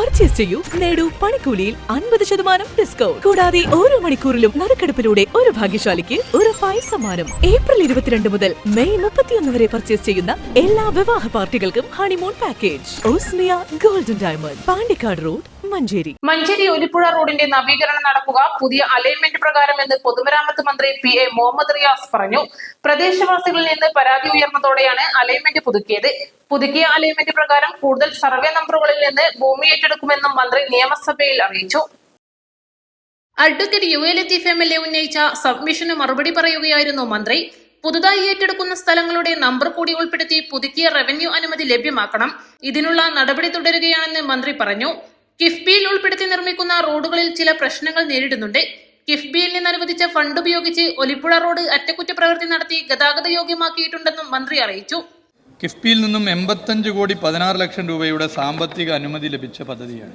Purchase ചെയ്യൂ നേടു പണിക്കൂലിയിൽ അൻപത് ശതമാനം ഡിസ്കൗണ്ട് കൂടാതെ ഓരോ മണിക്കൂറിലും നറുക്കെടുപ്പിലൂടെ ഒരു ഭാഗ്യശാലിക്ക് ഉറപ്പായ സമ്മാനം ഏപ്രിൽ ഇരുപത്തിരണ്ട് മുതൽ മെയ് മുപ്പത്തിയൊന്ന് വരെ പർച്ചേസ് ചെയ്യുന്ന എല്ലാ വിവാഹ പാർട്ടികൾക്കും honeymoon package Osmiya golden diamond. Pandikkad road Manjeri. Manjeri Olipuzha റോഡിന്റെ നവീകരണം നടക്കുക. പുതിയ അലൈൻമെന്റ് പ്രകാരം എന്ന് പൊതുമരാമത്ത് മന്ത്രി പി എ മുഹമ്മദ് റിയാസ് പറഞ്ഞു. പ്രദേശവാസികളിൽ നിന്ന് പരാതി ഉയർന്നതോടെയാണ് അലൈൻമെന്റ് പുതുക്കിയത്. പുതുക്കിയ അലൈൻമെന്റ് പ്രകാരം കൂടുതൽ സർവേ നമ്പറുകളിൽ നിന്ന് ഭൂമി ഏറ്റെടുക്കുമെന്നും മന്ത്രി നിയമസഭയിൽ അറിയിച്ചു. Advocate U A Latheef M L A ഉന്നയിച്ച സബ്മിഷന് മറുപടി പറയുകയായിരുന്നു മന്ത്രി. പുതുതായി ഏറ്റെടുക്കുന്ന സ്ഥലങ്ങളുടെ നമ്പർ കൂടി ഉൾപ്പെടുത്തി പുതുക്കിയ റവന്യൂ അനുമതി ലഭ്യമാക്കണം. ഇതിനുള്ള നടപടി തുടരുകയാണെന്ന് മന്ത്രി പറഞ്ഞു. കിഫ്ബിയിൽ ഉൾപ്പെടുത്തി നിർമ്മിക്കുന്ന റോഡുകളിൽ ചില പ്രശ്നങ്ങൾ നേരിടുന്നുണ്ട്. കിഫ്ബിയിൽ നിന്ന് അനുവദിച്ച ഫണ്ട് ഉപയോഗിച്ച് ഒലിപ്പുഴ റോഡ് അറ്റകുറ്റപ്രവൃത്തി നടത്തി ഗതാഗത യോഗ്യമാക്കിയിട്ടുണ്ടെന്നും മന്ത്രി അറിയിച്ചു. കിഫ്ബിയിൽ നിന്നും എൺപത്തഞ്ച് കോടി പതിനാറ് ലക്ഷം രൂപയുടെ സാമ്പത്തിക അനുമതി ലഭിച്ച പദ്ധതിയാണ്.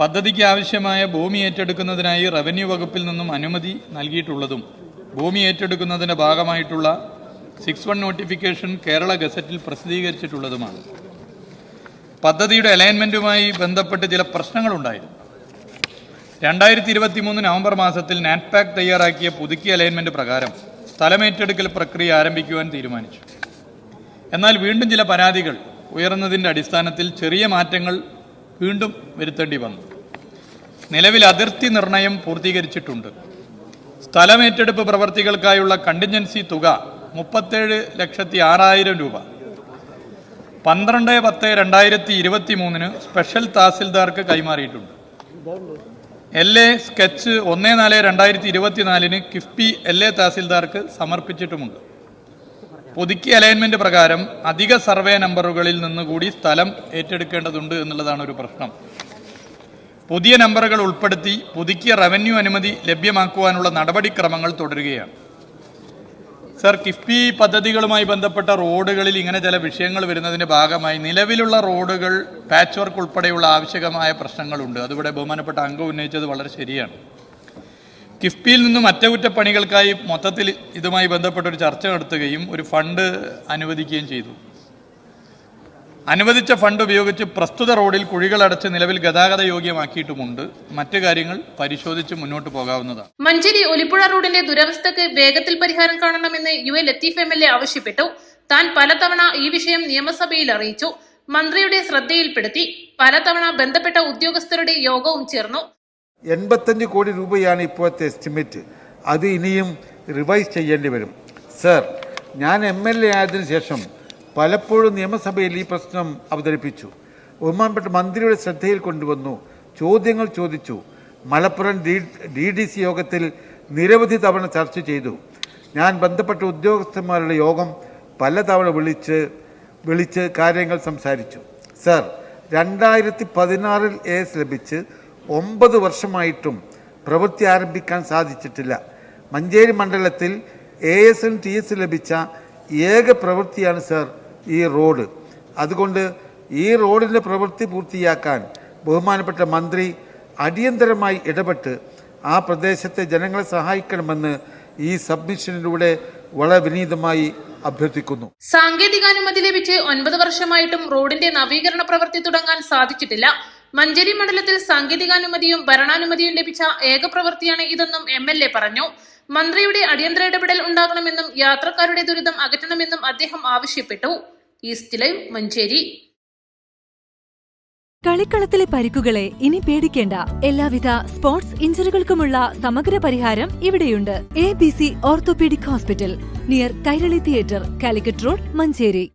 പദ്ധതിക്ക് ആവശ്യമായ ഭൂമി ഏറ്റെടുക്കുന്നതിനായി റവന്യൂ വകുപ്പിൽ നിന്നും അനുമതി നൽകിയിട്ടുള്ളതും ഭൂമി ഏറ്റെടുക്കുന്നതിന്റെ ഭാഗമായിട്ടുള്ള സിക്സ് വൺ നോട്ടിഫിക്കേഷൻ കേരള ഗസറ്റിൽ പ്രസിദ്ധീകരിച്ചിട്ടുള്ളതുമാണ്. പദ്ധതിയുടെ അലൈൻമെന്റുമായി ബന്ധപ്പെട്ട് ചില പ്രശ്നങ്ങളുണ്ടായിരുന്നു. രണ്ടായിരത്തി ഇരുപത്തി മൂന്ന് നവംബർ മാസത്തിൽ നാറ്റ്പാക് തയ്യാറാക്കിയ പുതുക്കിയ അലൈൻമെന്റ് പ്രകാരം സ്ഥലമേറ്റെടുക്കൽ പ്രക്രിയ ആരംഭിക്കുവാൻ തീരുമാനിച്ചു. എന്നാൽ വീണ്ടും ചില പരാതികൾ ഉയർന്നതിന്റെ അടിസ്ഥാനത്തിൽ ചെറിയ മാറ്റങ്ങൾ വീണ്ടും വരുത്തേണ്ടി വന്നു. നിലവിൽ അതിർത്തി നിർണയം പൂർത്തീകരിച്ചിട്ടുണ്ട്. സ്ഥലമേറ്റെടുപ്പ് പ്രവർത്തികൾക്കായുള്ള കണ്ടിൻജൻസി തുക മുപ്പത്തേഴ് ലക്ഷത്തി ആറായിരം രൂപ. പന്ത്രണ്ട് പത്ത് രണ്ടായിരത്തി ഇരുപത്തി മൂന്നിന് സ്പെഷ്യൽ തഹസിൽദാർക്ക് കൈമാറിയിട്ടുണ്ട്. എൽ എ സ്കെച്ച് ഒന്ന് നാല് രണ്ടായിരത്തി ഇരുപത്തിനാലിന് കിഫ്ബി എൽ എ തഹസിൽദാർക്ക് സമർപ്പിച്ചിട്ടുമുണ്ട്. പുതുക്കിയ അലൈൻമെന്റ് പ്രകാരം അധിക സർവേ നമ്പറുകളിൽ നിന്നുകൂടി സ്ഥലം ഏറ്റെടുക്കേണ്ടതുണ്ട് എന്നുള്ളതാണ് ഒരു പ്രശ്നം. പുതിയ നമ്പറുകൾ ഉൾപ്പെടുത്തി പുതുക്കിയ റവന്യൂ അനുമതി ലഭ്യമാക്കുവാനുള്ള നടപടിക്രമങ്ങൾ തുടരുകയാണ്. സർ കിഫ്ബി പദ്ധതികളുമായി ബന്ധപ്പെട്ട റോഡുകളിൽ ഇങ്ങനെ ചില വിഷയങ്ങൾ വരുന്നതിന്റെ ഭാഗമായി നിലവിലുള്ള റോഡുകൾ പാച്ച് വർക്ക് ഉൾപ്പെടെയുള്ള ആവശ്യകമായ പ്രശ്നങ്ങളുണ്ട്. അതിവിടെ ബഹുമാനപ്പെട്ട അംഗം ഉന്നയിച്ചത് വളരെ ശരിയാണ്. കിഫ്ബിയിൽ നിന്നും അറ്റകുറ്റപ്പണികൾക്കായി മൊത്തത്തിൽ ഇതുമായി ബന്ധപ്പെട്ട ഒരു ചർച്ച നടത്തുകയും ഒരു ഫണ്ട് അനുവദിക്കുകയും ചെയ്തു. അനുവദിച്ച ഫണ്ട് ഉപയോഗിച്ച് പ്രസ്തുത റോഡിൽ കുഴികൾ അടച്ച് നിലവിൽ ഗതാഗത യോഗ്യമാക്കിയിട്ടുമുണ്ട്. മറ്റു കാര്യങ്ങൾ പരിശോധിച്ച് മുന്നോട്ട് പോകാവുന്നതാണ്. മഞ്ചേരി ഒലിപ്പുഴ റോഡിന്റെ ദുരവസ്ഥക്ക് വേഗത്തിൽ പരിഹാരം കാണണമെന്ന് U A Latheef M L A ആവശ്യപ്പെട്ടു. താൻ പലതവണ ഈ വിഷയം നിയമസഭയിൽ അറിയിച്ചു. മന്ത്രിയുടെ ശ്രദ്ധയിൽപ്പെടുത്തി പലതവണ ബന്ധപ്പെട്ട ഉദ്യോഗസ്ഥരുടെ യോഗവും ചേർന്നു. എൺപത്തഞ്ച് കോടി രൂപയാണ് ഇപ്പോഴത്തെ എസ്റ്റിമേറ്റ് അത് ഇനിയും റിവൈസ് ചെയ്യേണ്ടി വരും. സർ ഞാൻ എം എൽ എ ആയതിനു ശേഷം പലപ്പോഴും നിയമസഭയിൽ ഈ പ്രശ്നം അവതരിപ്പിച്ചു. ബഹുമാനപ്പെട്ട മന്ത്രിയുടെ ശ്രദ്ധയിൽ കൊണ്ടുവന്നു. ചോദ്യങ്ങൾ ചോദിച്ചു. Malappuram D D D C യോഗത്തിൽ നിരവധി തവണ ചർച്ച ചെയ്തു. ഞാൻ ബന്ധപ്പെട്ട ഉദ്യോഗസ്ഥന്മാരുടെ യോഗം പലതവണ വിളിച്ച് വിളിച്ച് കാര്യങ്ങൾ സംസാരിച്ചു. സർ രണ്ടായിരത്തി പതിനാറിൽ എസ് ലഭിച്ച് ഒമ്പത് വർഷമായിട്ടും പ്രവൃത്തി ആരംഭിക്കാൻ സാധിച്ചിട്ടില്ല. മഞ്ചേരി മണ്ഡലത്തിൽ A S N T S ലഭിച്ച ഏക പ്രവൃത്തിയാണ് സർ ഈ റോഡ്. അതുകൊണ്ട് ഈ റോഡിന്റെ പ്രവൃത്തി പൂർത്തിയാക്കാൻ ബഹുമാനപ്പെട്ട മന്ത്രി അടിയന്തരമായി ഇടപെട്ട് ആ പ്രദേശത്തെ ജനങ്ങളെ സഹായിക്കണമെന്ന് ഈ സബ്മിഷനിലൂടെ വളരെ വിനീതമായി അഭ്യർത്ഥിക്കുന്നു. സാങ്കേതികാനുമതി ലഭിച്ച് ഒൻപത് വർഷമായിട്ടും റോഡിന്റെ നവീകരണ പ്രവൃത്തി തുടങ്ങാൻ സാധിച്ചിട്ടില്ല. മഞ്ചേരി മണ്ഡലത്തിൽ സാങ്കേതികാനുമതിയും ഭരണാനുമതിയും ലഭിച്ച ഏക പ്രവൃത്തിയാണ് ഇതെന്നും എം എൽ എ പറഞ്ഞു. മന്ത്രിയുടെ അടിയന്തര ഇടപെടൽ ഉണ്ടാകണമെന്നും യാത്രക്കാരുടെ ദുരിതം അകറ്റണമെന്നും അദ്ദേഹം ആവശ്യപ്പെട്ടു. East live Manjeri. കളിക്കളത്തിലെ പരിക്കുകളെ ഇനി പേടിക്കേണ്ട. എല്ലാവിധ സ്പോർട്സ് ഇഞ്ചറികൾക്കുമുള്ള സമഗ്ര പരിഹാരം ഇവിടെയുണ്ട്. A B C orthopaedic hospital near Kairali theatre Calicut road Manjeri.